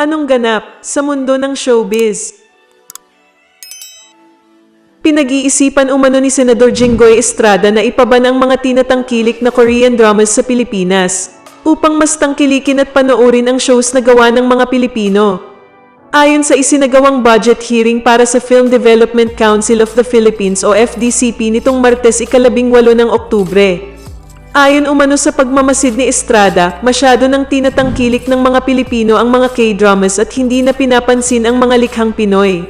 Anong ganap sa mundo ng showbiz? Pinag-iisipan umano ni Senador Jinggoy Estrada na ipaban ang mga tinatangkilik na Korean dramas sa Pilipinas upang mas tangkilikin at panoorin ang shows na gawa ng mga Pilipino. Ayon sa isinagawang budget hearing para sa Film Development Council of the Philippines o FDCP nitong Martes ikalabing walo ng Oktubre. Ayon umano sa pagmamasid ni Estrada, masyado nang tinatangkilik ng mga Pilipino ang mga K-dramas at hindi na pinapansin ang mga likhang Pinoy.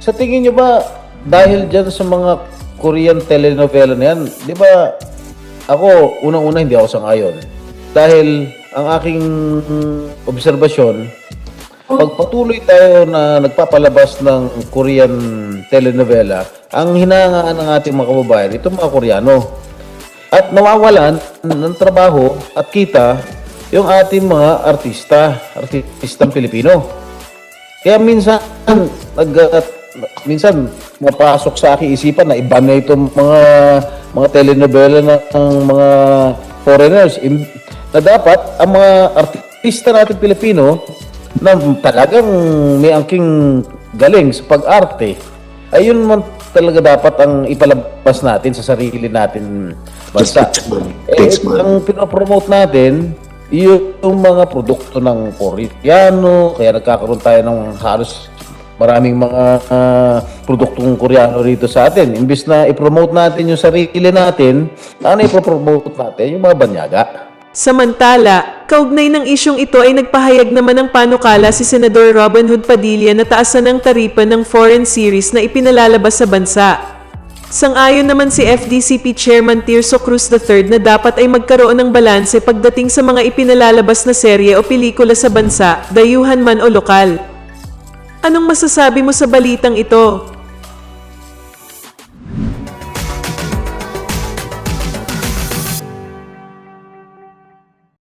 Sa tingin nyo ba, dahil dyan sa mga Korean telenovela na yan, di ba, ako, unang-una hindi ako sangayon. Dahil ang aking obserbasyon, pag patuloy tayo na nagpapalabas ng Korean telenovela, ang hinahangaan ng ating mga kababayan, ito mga Koreano. At nawawalan ng trabaho at kita yung ating mga artista, artistang Pilipino. Kaya minsan, nag, minsan, mapasok sa aking isipan na iba na itong mga, mga telenovela ng mga foreigners. Im- Na dapat, ang mga artista natin Pilipino, na talagang may angking galing sa pag-arte, ayun man talaga dapat ang ipalabas natin sa sarili natin bansa. Thanks. Eh, Thanks, man. ang pinopromote natin, yung mga produkto ng Koreano, kaya nagkakaroon tayo ng halos maraming mga ah, produktong Koreano rito sa atin. Imbis na i-promote natin yung sarili natin, ano i-promote natin? Yung mga banyaga. Samantala, kaugnay ng isyong ito ay nagpahayag naman ng panukala si Senador Robin Hood Padilla na taasan ang taripa ng foreign series na ipinalalabas sa bansa. Sang-ayon naman si FDCP Chairman Tirso Cruz III na dapat ay magkaroon ng balanse pagdating sa mga ipinalalabas na serye o pelikula sa bansa, dayuhan man o lokal. Anong masasabi mo sa balitang ito?